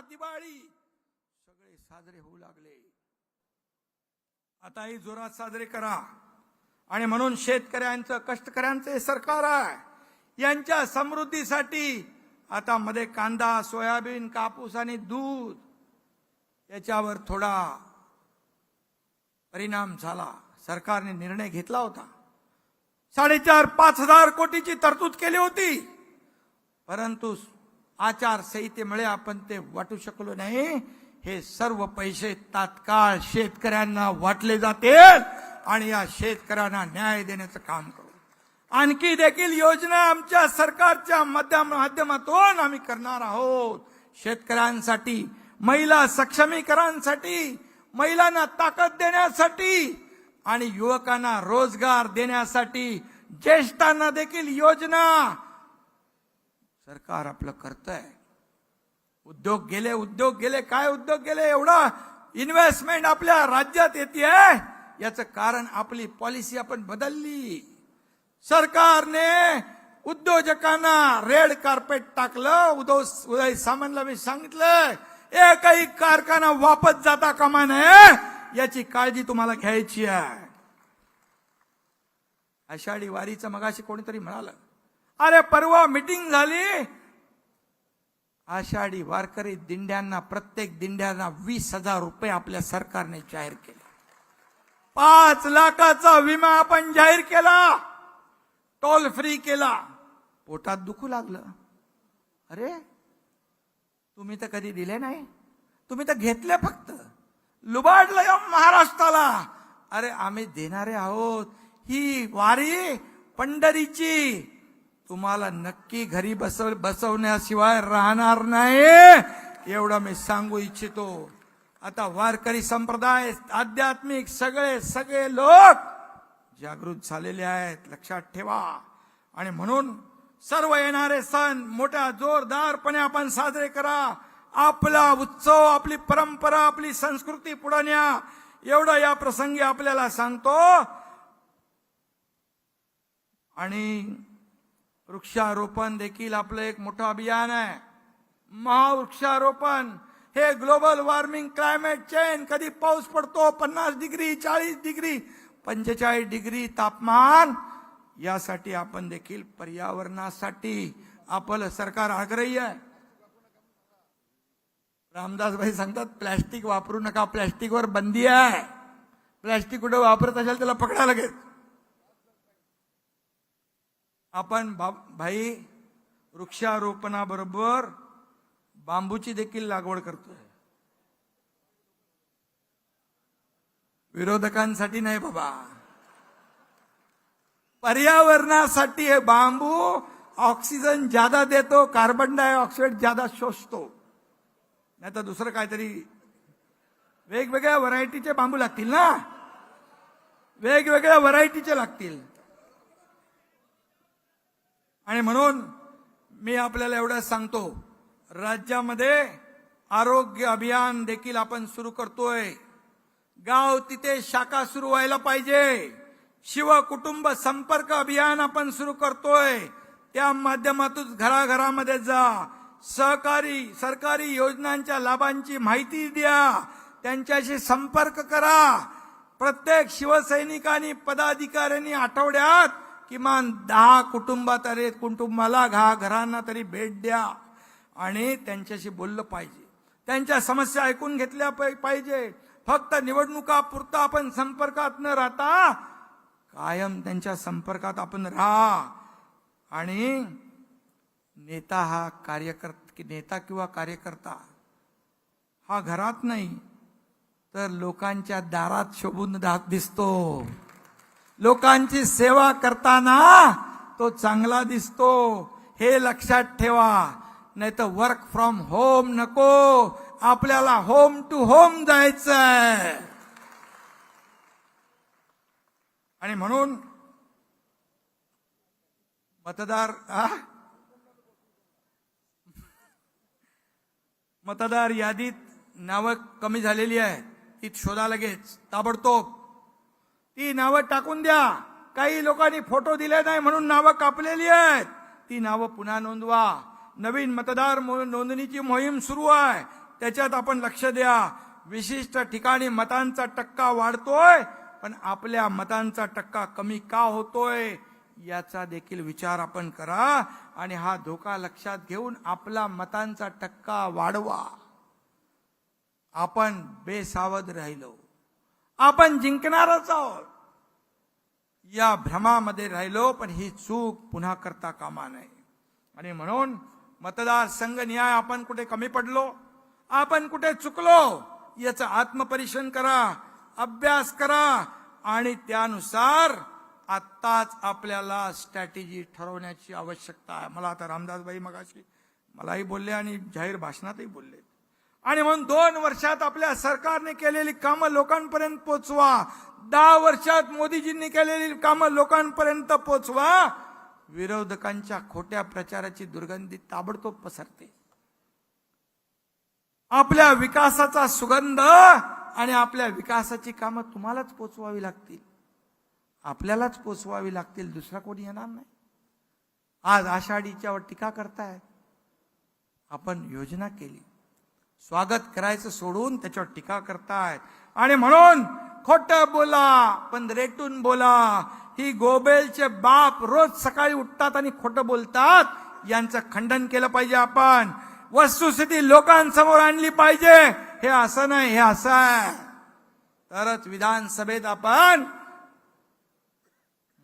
दिवाळी. सगळे साजरे होऊ लागले. आताही जोरात साजरे करा. आणि म्हणून शेतकऱ्यांचं कष्टकऱ्यांचं सरकार आहे. यांच्या समृद्धीसाठी आता मध्ये कांदा सोयाबीन कापूस आणि दूध याच्यावर थोडा परिणाम झाला. सरकारने निर्णय घेतला होता. साडेचार पाच हजार कोटीची तरतूद केली होती. परंतु आचारसंहितेमुळे आपण ते वाटू शकलो नाही. हे सर्व पैसे तात्काळ शेतकऱ्यांना वाटले जातील आणि या शेतकऱ्यांना न्याय देण्याचं काम करू. आणखी देखील योजना आमच्या सरकारच्या माध्यमातून आम्ही करणार आहोत. शेतकऱ्यांसाठी महिला सक्षमीकरणसाठी महिलांना ताकद देण्यासाठी आणि युवकांना रोजगार देण्यासाठी ज्येष्ठांना देखील योजना सरकार आपलं करतंय. उद्योग गेले उद्योग गेले काय उद्योग गेले? एवढा इन्व्हेस्टमेंट आपल्या राज्यात येते याचं कारण आपली पॉलिसी आपण बदलली. सरकारने उद्योजकांना रेड कार्पेट टाकलं. उदो उदय सामंतला मी सांगितलं एकही कारखाना वापस जाता कामा नये याची काळजी तुम्हाला घ्यायची आहे. आषाढी वारीचं मगाशी कोणीतरी म्हणालं अरे परवा मिटिंग झाली. आषाढी वारकरी दिंड्यांना प्रत्येक दिंड्यांना वीस हजार रुपये आपल्या सरकारने जाहीर केले. पाच लाखाचा विमा आपण जाहीर केला. टोल फ्री केला. पोटात दुखू लागलं. अरे तुम्ही तर कधी दिले नाही? तुम्ही तर घेतले फक्त. लुबाडलं या महाराष्ट्राला. अरे आम्ही देणारे आहोत. ही वारी पंढरीची. तुम्हाला नक्की घरी बसव बसवण्याशिवाय राहणार नाही. एवढं मी सांगू इच्छितो. आता वारकरी संप्रदाय आध्यात्मिक सगळे सगळे लोक जागृत झालेले आहेत. लक्षात ठेवा. आणि म्हणून सर्व येणारे सण मोठ्या जोरदारपणे आपण साजरे करा. आपला उत्सव आपली परंपरा आपली संस्कृती पुढे न्या. एवढं या प्रसंगी आपल्याला सांगतो. आणि वृक्षारोपण देखील आपलं एक मोठं अभियान आहे. महावृक्षारोपण हे ग्लोबल वॉर्मिंग क्लायमेट चेंज. कधी पाऊस पडतो पन्नास डिग्री चाळीस डिग्री पंचेचाळीस डिग्री तापमान. यासाठी आपण देखील पर्यावरणासाठी आपलं सरकार आग्रही आहे. रामदासभाई सांगतात प्लॅस्टिक वापरू नका प्लॅस्टिकवर बंदी आहे. प्लॅस्टिक कुठं वापरत असेल त्याला पकडा लागेल आपण बा- भाई वृक्षारोपणाबरोबर बांबूची देखील लागवड करतोय. विरोधकांसाठी नाही बाबा. पर्यावरणासाठी हे बांबू ऑक्सिजन ज्यादा देतो कार्बन डायऑक्साईड ज्यादा शोषतो. नाही तर दुसरं काहीतरी वेगवेगळ्या व्हरायटीचे बांबू लागतील ना? वेगवेगळ्या व्हरायटीचे लागतील. आणि म्हणून मी आपल्याला एवढं सांगतो राज्यामध्ये आरोग्य अभियान देखील आपण सुरू करतोय. गाव तिथे शाखा सुरू व्हायला पाहिजे. शिव कुटुंब संपर्क अभियान आपण सुरू करतोय. त्या माध्यमातून घराघरामध्ये जा. सहकारी सरकारी योजनांच्या लाभांची माहिती द्या. त्यांच्याशी संपर्क करा. प्रत्येक शिवसैनिकांनी पदाधिकाऱ्यांनी आठवड्यात किमान दहा कुटुंबात अरे कुटुंबाला घा घरांना तरी भेट द्या. आणि त्यांच्याशी बोललं पाहिजे. त्यांच्या समस्या ऐकून घेतल्या पाहिजे. फक्त निवडणुका पुरता आपण संपर्कात न राहता कायम त्यांच्या संपर्कात आपण राहा. आणि नेता हा कार्यकर्ता नेता किंवा कार्यकर्ता हा घरात नाही तर लोकांच्या दारात शोभून दा- दिसतो. लोकांची सेवा करताना तो चांगला दिसतो. हे लक्षात ठेवा. नाही तर वर्क फ्रॉम होम नको. आपल्याला होम टू होम जायचंय. आणि म्हणून मतदार आ? मतदार यादीत नावं कमी झालेली आहे ती शोधा लगेच. ताबडतोब. ती नावं टाकून द्या. काही लोकांनी फोटो दिले नाही म्हणून नावं कापलेली आहेत. ती नावं पुन्हा नोंदवा. नवीन मतदार नोंदणीची मोहीम सुरू आहे. त्याच्यात आपण लक्ष द्या. विशिष्ट ठिकाणी मतांचा टक्का वाढतोय पण आपल्या मतांचा टक्का कमी का होतोय याचा देखील विचार आपण करा आणि हा धोका लक्षात घेऊन आपला मतांचा टक्का वाढवा. आपण बेसावध राहिलो. आपण जिंकणारच आहोत. या भ्रमामध्ये राहिलो पण ही चूक पुन्हा करता कामा नये. आणि म्हणून मतदारसंघ न्याय आपण कुठे कमी पडलो आपण कुठे चुकलो याचं आत्मपरीक्षण करा अभ्यास करा आणि त्यानुसार आत्ताच आपल्याला स्ट्रॅटेजी ठरवण्याची आवश्यकता आहे. मला आता रामदासबाई मगाशी मलाही बोलले आणि जाहीर भाषणातही बोलले. आणि म्हणून दोन वर्षात आपल्या सरकारने केलेली कामं लोकांपर्यंत पोचवा. दहा वर्षात मोदीजींनी केलेली कामं लोकांपर्यंत पोचवा. विरोधकांच्या खोट्या प्रचाराची दुर्गंधी ताबडतोब पसरते. आपल्या विकासाचा सुगंध आणि आपल्या विकासाची कामं तुम्हालाच पोचवावी लागतील. आपल्यालाच पोचवावी लागतील दुसरा कोणी येणार नाही. आज आषाढीच्यावर टीका करतायत आपण योजना केली. स्वागत करायचं सोडून त्याच्यावर टीका करतायत. आणि म्हणून खोट बोला पण रेटून बोला. ही गोबेलचे बाप रोज सकाळी उठतात आणि खोटं बोलतात. यांचं खंडन केलं पाहिजे आपण. वस्तुस्थिती लोकांसमोर आणली पाहिजे. हे असं नाही हे असं आहे. तरच विधानसभेत आपण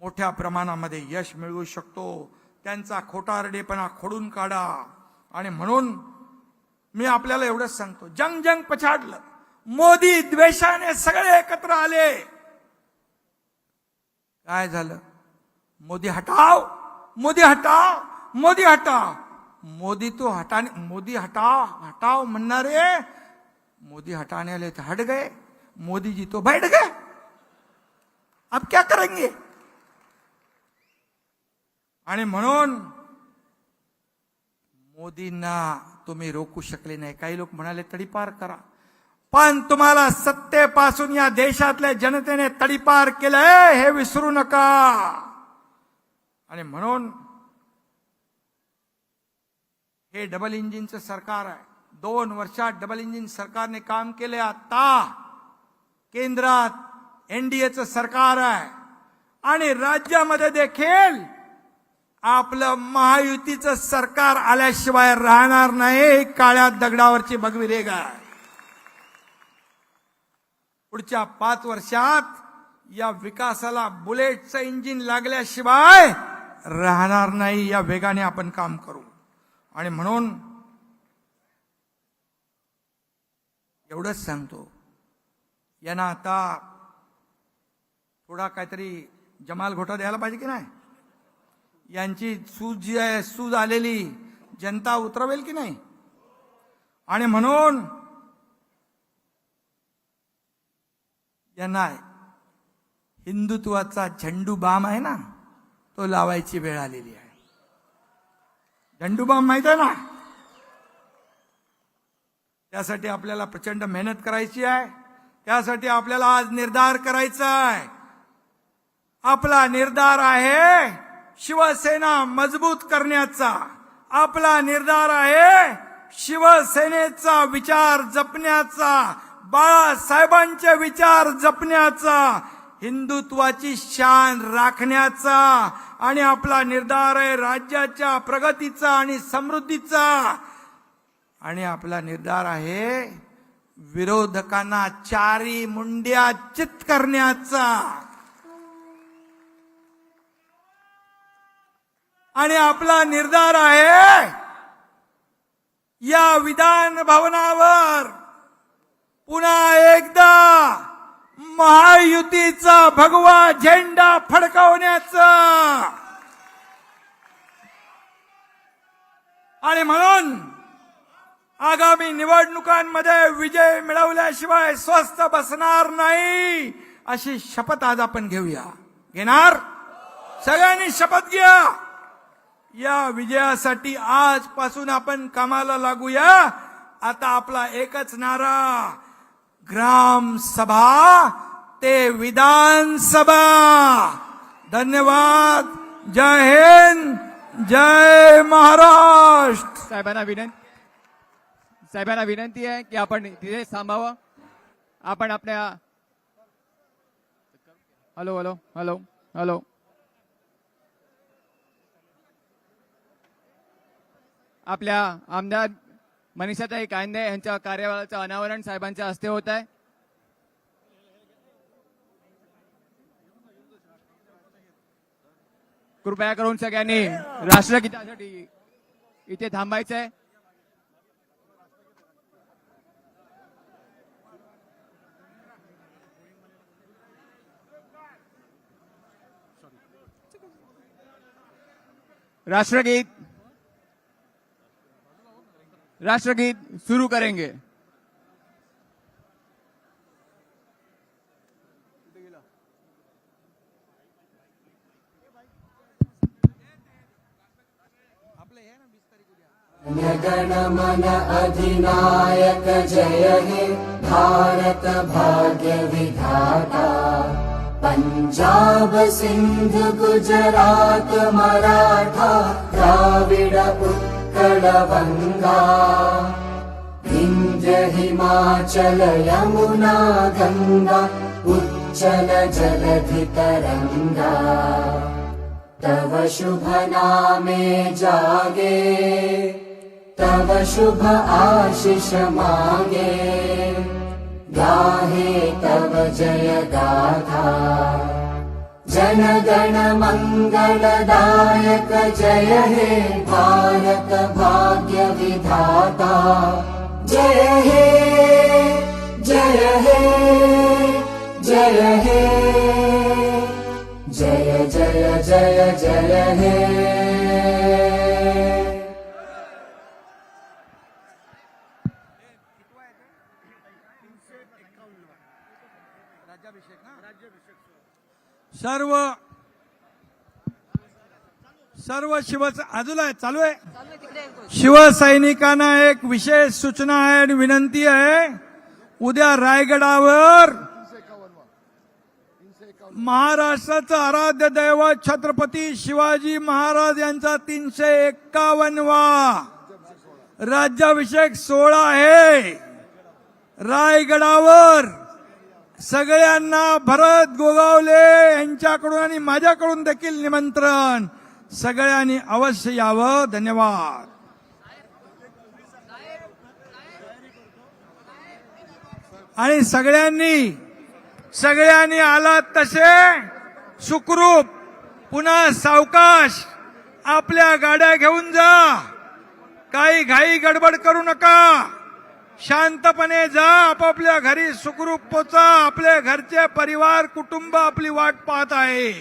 मोठ्या प्रमाणामध्ये यश मिळवू शकतो. त्यांचा खोटारडेपणा खोडून काढा. आणि म्हणून मी आपल्याला एवढंच सांगतो. जंग जंग पछाडलं. मोदी द्वेषाने सगळे एकत्र आले. काय झालं? मोदी हटाव. मोदी हटाव. मोदी हटाव. मोदी तो हटाने मोदी हटाव हटाव म्हणणारे मोदी हटाने वाले तो हट गए. मोदी जी तो बैठ गए. अब क्या करेंगे? आणि म्हणून मोदींना तुम्ही रोखू शकले नाही. काही लोक म्हणाले तडीपार करा. पण तुम्हाला सत्तेपासून या देशातल्या जनतेने तडीपार केलंय हे विसरू नका. आणि म्हणून हे डबल इंजिनचं सरकार आहे. दोन वर्षात डबल इंजिन सरकारने काम केले आता. केंद्रात एनडीएचं सरकार आहे. आणि राज्यामध्ये देखील आपलं महायुतीचं सरकार आल्याशिवाय राहणार नाही काळ्या दगडावरची भगवी रेगा पुढच्या पाच वर्षात या विकासाला बुलेटचं इंजिन लागल्याशिवाय राहणार नाही या वेगाने आपण काम करू. आणि म्हणून एवढंच सांगतो. यांना आता थोडा काहीतरी जमाल घोटा द्यायला पाहिजे की नाही? यांची सूज जी आहे सूज आलेली जनता उतरवेल की नाही? आणि म्हणून यांना हिंदुत्वाचा झेंडू बाम आहे ना तो लावायची वेळ आलेली आहे. झेंडू बाम माहीत आहे ना? त्यासाठी आपल्याला प्रचंड मेहनत करायची आहे. त्यासाठी आपल्याला आज निर्धार करायचा आहे. आपला निर्धार आहे शिवसेना मजबूत करण्याचा आपला निर्धार आहे. शिवसेनेचा विचार जपण्याचा बाळासाहेबांचे विचार जपण्याचा हिंदुत्वाची शान राखण्याचा आणि आपला निर्धार आहे राज्याच्या प्रगतीचा आणि समृद्धीचा. आणि आपला निर्धार आहे विरोधकांना चारी मुंड्या चित करण्याचा. आणि आपला निर्धार आहे या विधान भवनावर पुन्हा एकदा महायुतीचा भगवा झेंडा फडकावण्याचा. आणि म्हणून आगामी निवडणुकांमध्ये विजय मिळवल्याशिवाय स्वस्त बसणार नाही अशी शपथ आज आपण घेऊया. घेणार? सगळ्यांनी शपथ घ्या. या विजयासाठी आजपासून आपण कामाला लागूया. आता आपला एकच नारा ग्राम सभा ते विधानसभा. धन्यवाद. जय हिंद. जय महाराष्ट्र. साहेबांना विनंती साहेबांना विनंती आहे की आपण तिथे थांबावं. आपण आपल्या हॅलो हॅलो हॅलो हॅलो. आपल्या आमदार मनीषाताई कांदे यांच्या कार्यालयाचं अनावरण साहेबांच्या हस्ते होत आहे. कृपया करून सगळ्यांनी राष्ट्रगीतासाठी इथे थांबायचं आहे राष्ट्रगीत राष्ट्रगीत शुरू करेंगे। गणमन अधिनायक जय हे भारत भाग्य विधाता। पञ्जाब सिन्ध गुजरात मराठा, द्राविड उत्कल वङ्गा विन्ध्य हिमाचल यमुना गङ्गा उच्चल जलधि तरङ्गा तव शुभ नामे जागे तव शुभ आशिष मागे। गाहे तव जय गाथा जन गण मङ्गलदायक जय हे भारत भाग्य विधाता। जय हे जय हे जय हे। जय जय जय जय हे? सर्व सर्व शिव अजून आहे. चालू आहे शिवसैनिकांना एक विशेष सूचना आहे आणि विनंती आहे. उद्या रायगडावर महाराष्ट्राचं आराध्य दैवत छत्रपती शिवाजी महाराज यांचा तीनशे एक्कावन्नवा राज्याभिषेक सोहळा आहे. रायगडावर सगळ्यांना भरत गोगावले यांच्याकडून आणि माझ्याकडून देखील निमंत्रण. सगळ्यांनी अवश्य यावं. धन्यवाद. आणि सगळ्यांनी सगळ्यांनी आलात तसे? सुखरूप. पुन्हा सावकाश. आपल्या गाड्या घेऊन जा. काही घाई गडबड करू नका. शांतपणे जा आपापल्या घरी सुखरूप पोचा आपल्या घरचे परिवार कुटुंब आपली वाट पाहत आहे.